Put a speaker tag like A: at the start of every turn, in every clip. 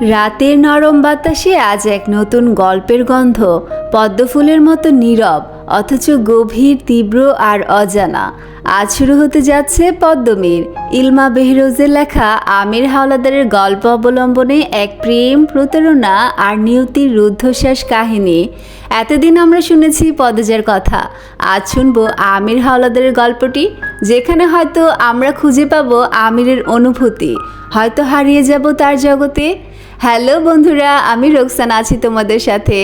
A: রাতের নরম বাতাসে আজ এক নতুন গল্পের গন্ধ, পদ্মফুলের মতো নীরব, অথচ গভীর, তীব্র আর অজানা। আজ শুরু হতে যাচ্ছে পদ্মমীর। ইলমা বেহরোজের লেখা আমির হাওলাদারের গল্প অবলম্বনে এক প্রেম, প্রতারণা আর নিয়তির রুদ্ধশ্বাস কাহিনী। এতদিন আমরা শুনেছি পদজার কথা। আজ শুনব আমির হাওলাদারের গল্পটি, যেখানে হয়তো আমরা খুঁজে পাবো আমিরের অনুভূতি। হয়তো হারিয়ে যাব তার জগতে। হ্যালো বন্ধুরা, আমি রোকসানা আছি তোমাদের সাথে।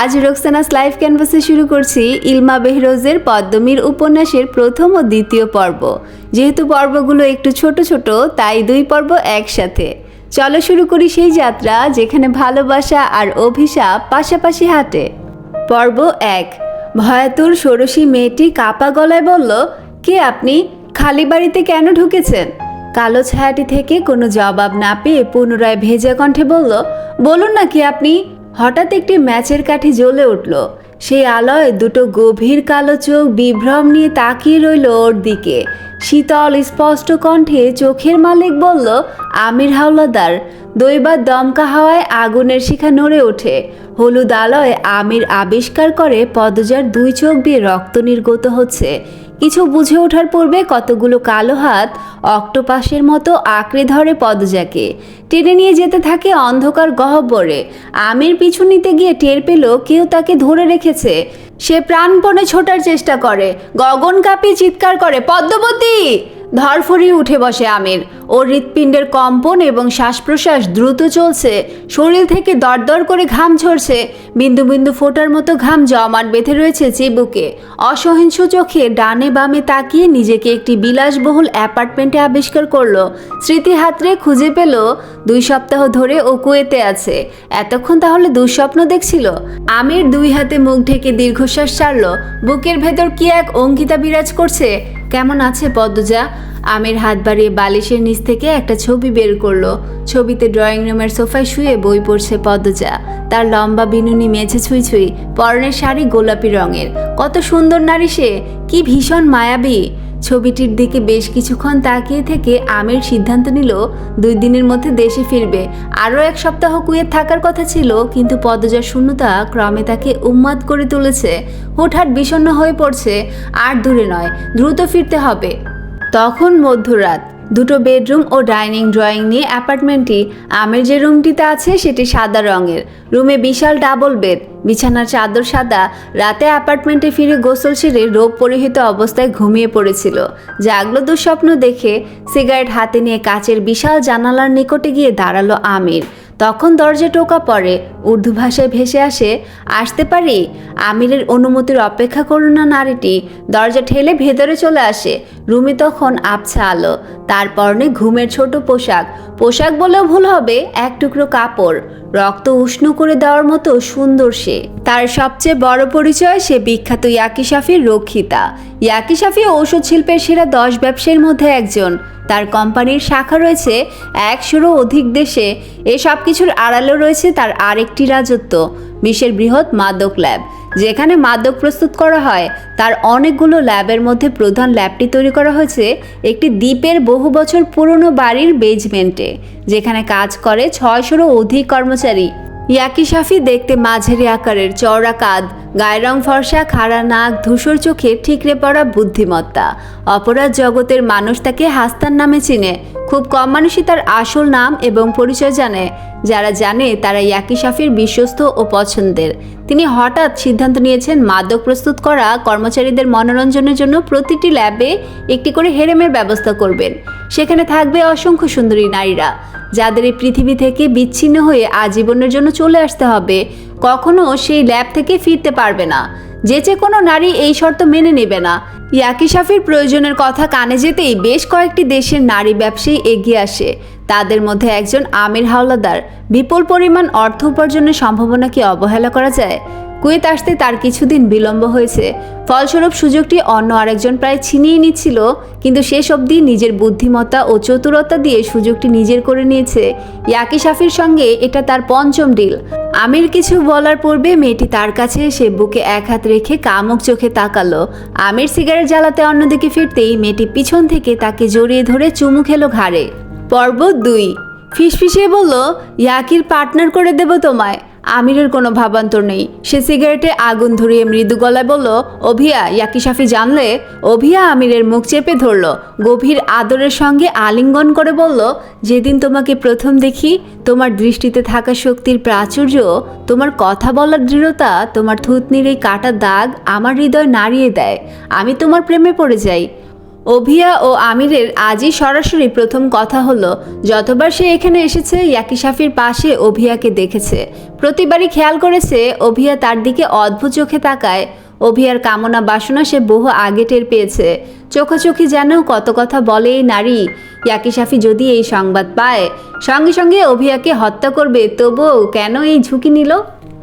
A: আজ রোকসানাস লাইভ ক্যানভাসে শুরু করছি ইলমা বেহরোজের পদ্মমীর উপন্যাসের প্রথম ও দ্বিতীয় পর্ব। যেহেতু পর্বগুলো একটু ছোট ছোট, তাই দুই পর্ব একসাথে। চলো শুরু করি সেই যাত্রা যেখানে ভালোবাসা আর অভিশাপ পাশাপাশি হাঁটে। পর্ব এক, ভয়াতুর ষোড়শী মেয়েটি কাপা গলায় বলল, কে আপনি? খালি বাড়িতে কেন ঢুকেছেন? কালো ছায়াটি থেকে কোনো জবাব না পেয়ে পুনরায় ভেজা কণ্ঠে বলল, বলুন না কি আপনি? হঠাৎ একটি ম্যাচের কাঠি জ্বলে উঠল। সেই আলোয় দুটো গভীর কালো চোখ বিভ্রম নিয়ে তাকিয়ে রইল ওর দিকে। শীতল, স্পষ্ট কণ্ঠে চোখের মালিক বলল, আমির হাওলাদার। দৈবার দমকা হাওয়ায় আগুনের শিখা নড়ে ওঠে। হলুদ আলোয় আমির আবিষ্কার করে পদজার দুই চোখ দিয়ে রক্ত নির্গত হচ্ছে। কিছু বুঝে ওঠার পূর্বে কতগুলো কালো হাত অক্টোপাসের মতো আঁকড়ে ধরে পদজাকে টেনে নিয়ে যেতে থাকে অন্ধকার গহ্বরে। আমের পিছু নিতে গিয়ে টের পেল কেউ তাকে ধরে রেখেছে। সে প্রাণপণে ছোটার চেষ্টা করে। গগন কাঁপিয়ে চিৎকার করে, পদ্মবতী! ধরফরিয়ে উঠে বসে আমির। ওর হৃৎপিণ্ডের কম্পন এবং শ্বাস প্রশ্বাস দ্রুত চলছে। শরীর থেকে দরদর করে ঘাম ঝরছে। বিন্দু বিন্দু ফোটার মতো ঘাম জমাট বেঁধে রয়েছে চিবুকে। অসহিংস চোখে ডানে বামে তাকিয়ে নিজেকে একটি বিলাসবহুল অ্যাপার্টমেন্টে আবিষ্কার করল। স্মৃতি হাতরে খুঁজে পেল, দুই সপ্তাহ ধরে ও কুয়েতে আছে। এতক্ষণ তাহলে দুঃস্বপ্ন দেখছিল? আমির দুই হাতে মুখ ঢেকে দীর্ঘশ্বাস ছাড়ল। বুকের ভেতর কি এক অঙ্কিতা বিরাজ করছে? কেমন আছে পদ্মজা? আমের হাত বাড়িয়ে বালিশের নিচ থেকে একটা ছবি বের করল। ছবিতে ড্রয়িং রুমের সোফায় শুয়ে বই পড়ছে পদ্মজা। তার লম্বা বিনুনি মেঝে ছুঁই ছুঁই, পরনের শাড়ি গোলাপি রঙের। কত সুন্দর নারী সে, কি ভীষণ মায়াবী। ছবিটির দিকে বেশ কিছুক্ষণ তাকিয়ে থেকে আমির সিদ্ধান্ত নিল, দুই দিনের মধ্যে দেশে ফিরবে। আরও এক সপ্তাহ কুয়েত থাকার কথা ছিল, কিন্তু পদজার শূন্যতা ক্রমে তাকে উন্মাদ করে তুলেছে। হুটহাট বিষণ্ন হয়ে পড়ছে। আর দূরে নয়, দ্রুত ফিরতে হবে। তখন মধ্যরাত, দুটো বেডরুম ও ডাইনিং ড্রয়িং নিয়ে অ্যাপার্টমেন্টটি আমের যে রুমটিতে আছে সেটি সাদা রঙের। রুমে বিশাল ডাবল বেড, বিছানার চাদর সাদা, রাতে অ্যাপার্টমেন্টে ফিরে গোসল সেরে রোগ পরিহিত অবস্থায় ঘুমিয়ে পড়েছিল। জাগলো দুঃস্বপ্ন দেখে সিগারেট হাতে নিয়ে কাচের বিশাল জানালার নিকটে গিয়ে দাঁড়াল আমির। তখন দরজা টোকা পড়ে, উর্দু ভাষায় ভেসে আসে, আসতে পারি? আমিরের অনুমতির অপেক্ষা করল না নারীটি। দরজা ঠেলে ভেতরে চলে আসে। রুমি তখন আবছা আলো তার পরনে ঘুমের ছোট পোশাক। পোশাক বলেও ভুল হবে, এক টুকরো কাপড়। রক্ত উষ্ণ করে দেওয়ার মতো সুন্দর সে। তার সবচেয়ে বড় পরিচয় সে বিখ্যাত ইয়াকি শাফির রক্ষিতা। ইয়াকি শাফি ঔষধ শিল্পের সেরা দশ ব্যবসায়ীর মধ্যে একজন। তার কোম্পানির শাখা রয়েছে একশোরও অধিক দেশে। এ সব কিছুর আড়ালে রয়েছে তার আরেকটি রাজত্ব। বিশ্বের বৃহৎ মাদক ল্যাব। যেখানে মাদক প্রস্তুত করা হয়, তার অনেকগুলো ল্যাবের মধ্যে প্রধান ল্যাবটি তৈরি করা হয়েছে একটি দ্বীপের বহু বছর পুরনো বাড়ির বেজমেন্টে যেখানে কাজ করে ছয়শোরও অধিক কর্মচারী। ইয়াকি শাফি দেখতে মাঝারি আকারের, চওড়া কাঁধ, গায়ের রং ফর্সা, খাড়া নাক, ধূসর চোখে ঠিকরে পড়া বুদ্ধিমত্তা। অপরাধ জগতের মানুষ তাকে হাস্তার নামে চিনে। খুব কম মানুষই তার আসল নাম এবং পরিচয় জানে। যারা জানে তারা ইয়াকি শাফির বিশ্বস্ত ও পছন্দের। তিনি হঠাৎ সিদ্ধান্ত নিয়েছেন মাদক প্রস্তুত করা কর্মচারীদের মনোরঞ্জনের জন্য প্রতিটি ল্যাবে একটি করে হেরেমের ব্যবস্থা করবেন। সেখানে থাকবে অসংখ্য সুন্দরী নারীরা, যাদের এই পৃথিবী থেকে বিচ্ছিন্ন হয়ে আজীবনের জন্য চলে আসতে হবে। কখনো সেই ল্যাব থেকে ফিরতে পারবে না। যে যে কোনো নারী এই শর্ত মেনে নেবে না। ইয়াকি শাফির প্রয়োজনের কথা কানে যেতেই বেশ কয়েকটি দেশের নারী ব্যবসায়ী এগিয়ে আসে। তাদের মধ্যে একজন আমির হাওলাদার। বিপুল পরিমাণ অর্থ উপার্জনের সম্ভাবনা কি অবহেলা করা যায়? কুয়েত আসতে তার কিছুদিন বিলম্ব হয়েছে। ফলস্বরূপ সুযোগটি অন্য আরেকজন প্রায় ছিনিয়ে নিচ্ছিল, কিন্তু শেষ অবধি নিজের বুদ্ধিমত্তা ও চতুরতা দিয়ে সুযোগটি নিজের করে নিয়েছে। ইয়াকি শাফির সঙ্গে এটা তার পঞ্চম ডিল। আমির কিছু বলার পূর্বে মেয়েটি তার কাছে এসে বুকে এক হাত রেখে কামুক চোখে তাকালো। আমির সিগারেট জ্বালাতে অন্যদিকে ফিরতেই মেয়েটি পিছন থেকে তাকে জড়িয়ে ধরে চুমু খেলো ঘাড়ে। পর্ব দুই। ফিসফিসিয়ে বলল, ইয়াকির পার্টনার করে দেব তোমায়। আমিরের কোনো ভাবান্তর নেই। সে সিগারেটে আগুন ধরিয়ে মৃদু গলায় বলল, অভিয়া, ইয়াকি সাফি জানলে? অভিয়া আমিরের মুখ চেপে ধরল, গভীর আদরের সঙ্গে আলিঙ্গন করে বলল, যেদিন তোমাকে প্রথম দেখি, তোমার দৃষ্টিতে থাকা শক্তির প্রাচুর্য, তোমার কথা বলার দৃঢ়তা, তোমার থুতনির এই কাটা দাগ আমার হৃদয় নাড়িয়ে দেয়। আমি তোমার প্রেমে পড়ে যাই। অভিয়া ও আমিরের আজই সরাসরি প্রথম কথা হলো, যতবার সে এখানে এসেছে, ইয়াকি সাফির পাশে অভিয়াকে দেখেছে। প্রতিবারই খেয়াল করেছে, অভিয়া তার দিকে অদ্ভুত চোখে তাকায়। অভিয়ার কামনা বাসনা সে বহু আগে টের পেয়েছে। চোখাচোখি যেন কত কথা বলে এই নারী। ইয়াকি সাফি যদি এই সংবাদ পায়, সঙ্গে সঙ্গে অভিয়াকে হত্যা করবে, তবুও কেন এই ঝুঁকি নিল?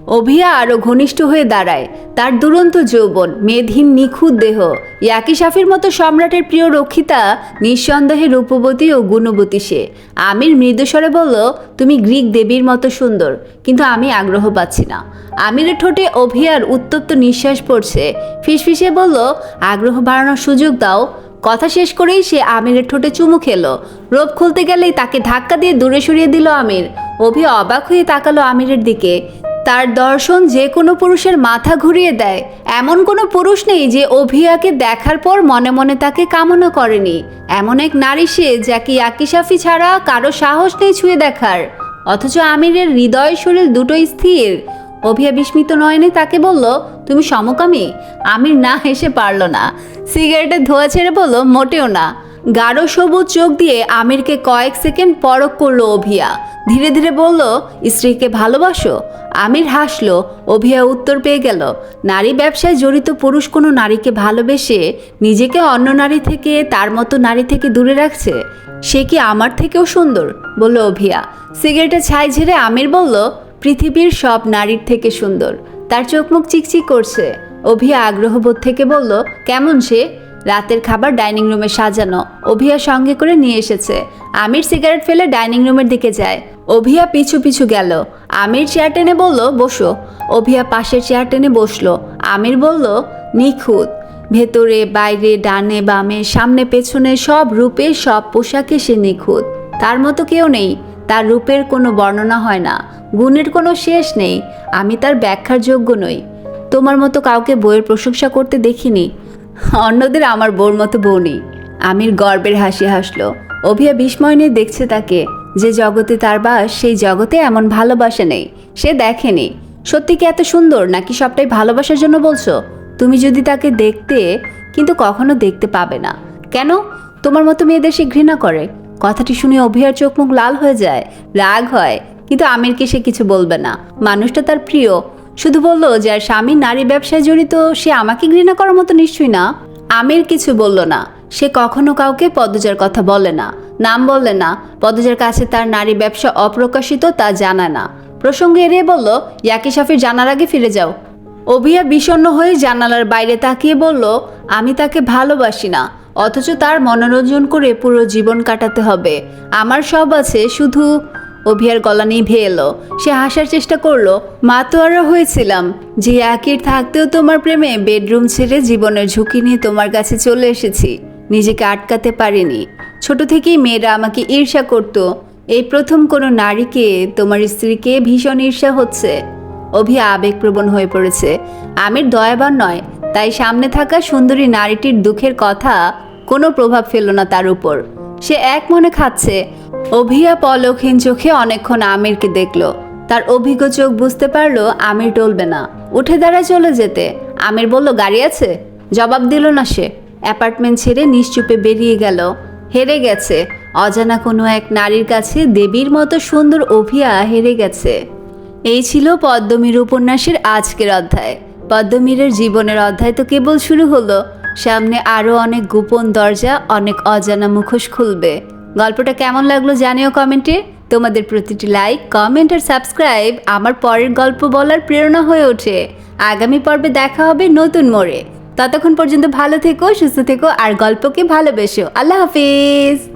A: অভিয়া আরও ঘনিষ্ঠ হয়ে দাঁড়ায়। তার দুরন্ত যৌবন, মেধহীন নিখুঁত দেহ, ইয়াকি সাফির মতো সম্রাটের প্রিয় রক্ষিতা, নিঃসন্দেহে রূপবতী ও গুণবতী সে। আমির মৃদুস্বরে বলল, তুমি গ্রিক দেবীর মতো সুন্দর, কিন্তু আমি আগ্রহ পাচ্ছি না। আমিরের ঠোঁটে অভিয়ার উত্তপ্ত নিঃশ্বাস পড়ছে। ফিসফিসে বলল, আগ্রহ বাড়ানোর সুযোগ দাও। কথা শেষ করেই সে আমিরের ঠোঁটে চুমু খেলো। রোপ খুলতে গেলেই তাকে ধাক্কা দিয়ে দূরে সরিয়ে দিল আমির। অভি অবাক হয়ে তাকালো আমিরের দিকে। তার দর্শন যে কোনো পুরুষের মাথা ঘুরিয়ে দেয়। এমন কোনো পুরুষ নেই যে অভিয়াকে দেখার পর মনে মনে তাকে কামনা করেনি। এমন এক নারী সে যাকে ইয়াকিসাফি ছাড়া কারও সাহস নেই ছুঁয়ে দেখার। অথচ আমিরের হৃদয় শরীর দুটোই স্থির। অভিয়া বিস্মিত নয়নে তাকে বলল, তুমি সমকামী, আমির না হেসে পারল না। সিগারেটের ধোয়া ছেড়ে বলল, মোটেও না। গাঢ় সবুজ চোখ দিয়ে আমিরকে কয়েক সেকেন্ড পরক করল অভিয়া। ধীরে ধীরে বলল, স্ত্রীকে ভালোবাসো? আমির হাসলো। অভিয়া উত্তর পেয়ে গেল, নারী ব্যবসায় জড়িত পুরুষ কোনো নারীকে ভালোবেসে নিজেকে অন্য নারী থেকে, তার মতো নারী থেকে দূরে রাখছে? সে কি আমার থেকেও সুন্দর? বলল অভিয়া। সিগারেটে ছাই ঝেড়ে আমির বলল, পৃথিবীর সব নারীর থেকে সুন্দর। তার চোখ মুখ চিকচিক করছে। অভিয়া আগ্রহবোধ থেকে বলল, কেমন সে? রাতের খাবার ডাইনিং রুমে সাজানো। অভিয়া সঙ্গে করে নিয়ে এসেছে। আমির সিগারেট ফেলে ডাইনিং রুমের দিকে যায়। অভিয়া পিছু পিছু গেল। আমির চেয়ার টেনে বলল, বসো। অভিয়া পাশের চেয়ার টেনে বসল। আমির বলল, নিখুঁত। ভেতরে, বাইরে, ডানে, বামে, সামনে, পেছনে সব রূপে সব পোশাকে সে নিখুঁত। তার মতো কেউ নেই। তার রূপের কোনো বর্ণনা হয় না। গুণের কোনো শেষ নেই। আমি তার ব্যাখ্যার যোগ্য নই। তোমার মতো কাউকে বইয়ের প্রশংসা করতে দেখিনি। অন্যদের আমার বউর মতো বউ নেই। আমির গর্বের হাসি হাসলো। অভিয়া বিস্ময় নিয়ে দেখছে তাকে যে জগতে তার বাস সেই জগতে এমন ভালোবাসা নেই। সে দেখেনি। সত্যি কি এত সুন্দর নাকি সবটাই ভালোবাসার জন্য বলছো? তুমি যদি তাকে দেখতে, কিন্তু কখনো দেখতে পাবে না। কেন? তোমার মতো মেয়েদের সে ঘৃণা করে। কথাটি শুনে অভিয়ার চোখ মুখ লাল হয়ে যায়। রাগ হয়, কিন্তু আমিরকে সে কিছু বলবে না। মানুষটা তার প্রিয়। শুধু বলল যার স্বামী নারী ব্যবসায় জড়িত, সে আমাকে ঘৃণা করার মতো নিশ্চয়ই না। আমির কিছু বলল না। সে কখনো কাউকে পদ্মজার কথা বলে না। নাম বললে না। পদ্মজার কাছে তার নারী ব্যবসা অপ্রকাশিত তা জানা না। প্রসঙ্গে এড়িয়ে বলল, ইয়াকি সাফির জানার আগে ফিরে যাও। অভিয়া বিষণ্ণ হয়ে জানালার বাইরে তাকিয়ে বলল, আমি তাকে ভালোবাসি না। অথচ তার মনোরঞ্জন করে পুরো জীবন কাটাতে হবে। আমার সব আছে, শুধু অভিয়ার গলা নিভে এলো। সে হাসার চেষ্টা করল মাতোয়ারা হয়েছিলাম। যে একের থাকতেও তোমার প্রেমে বেডরুম ছেড়ে জীবনের ঝুঁকি নিয়ে তোমার কাছে চলে এসেছি। নিজেকে আটকাতে পারিনি। ছোট থেকেই মেয়েরা আমাকে ঈর্ষা করত। এই প্রথম কোনো নারীকে তোমার স্ত্রীকে ভীষণ ঈর্ষা হচ্ছে। অভি আবেগপ্রবণ হয়ে পড়েছে। আমির দয়াবান নয়, তাই সামনে থাকা সুন্দরী নারীটির দুঃখের কথা কোনো প্রভাব ফেলল না তার উপর। সে এক মনে খাচ্ছে অভিয়া পলকহীন চোখে অনেকক্ষণ আমিরকে দেখল। তার অভিজ্ঞ চোখ বুঝতে পারল আমির টলবে না। উঠে দাঁড়ায় চলে যেতে। আমির বলল, গাড়ি আছে? জবাব দিল না সে। অ্যাপার্টমেন্ট ছেড়ে নিশ্চুপে বেরিয়ে গেল। হেরে গেছে। অজানা কোনো এক নারীর কাছে দেবীর মতো সুন্দর অভিয়া হেরে গেছে। এই ছিল পদ্মমীর উপন্যাসের আজকের অধ্যায়। পদ্মমীরের জীবনের অধ্যায় তো কেবল শুরু হলো। সামনে আরও অনেক গোপন দরজা, অনেক অজানা মুখোশ খুলবে। গল্পটা কেমন লাগল জানিও কমেন্টে। তোমাদের প্রতিটি লাইক, কমেন্ট আর সাবস্ক্রাইব আমার পরের গল্প বলার প্রেরণা হয়ে ওঠে। আগামী পর্বে দেখা হবে নতুন মোড়ে। ততক্ষণ পর্যন্ত ভালো থেকো, সুস্থ থেকো আর গল্পকে ভালোবেসো। আল্লাহ হাফিজ।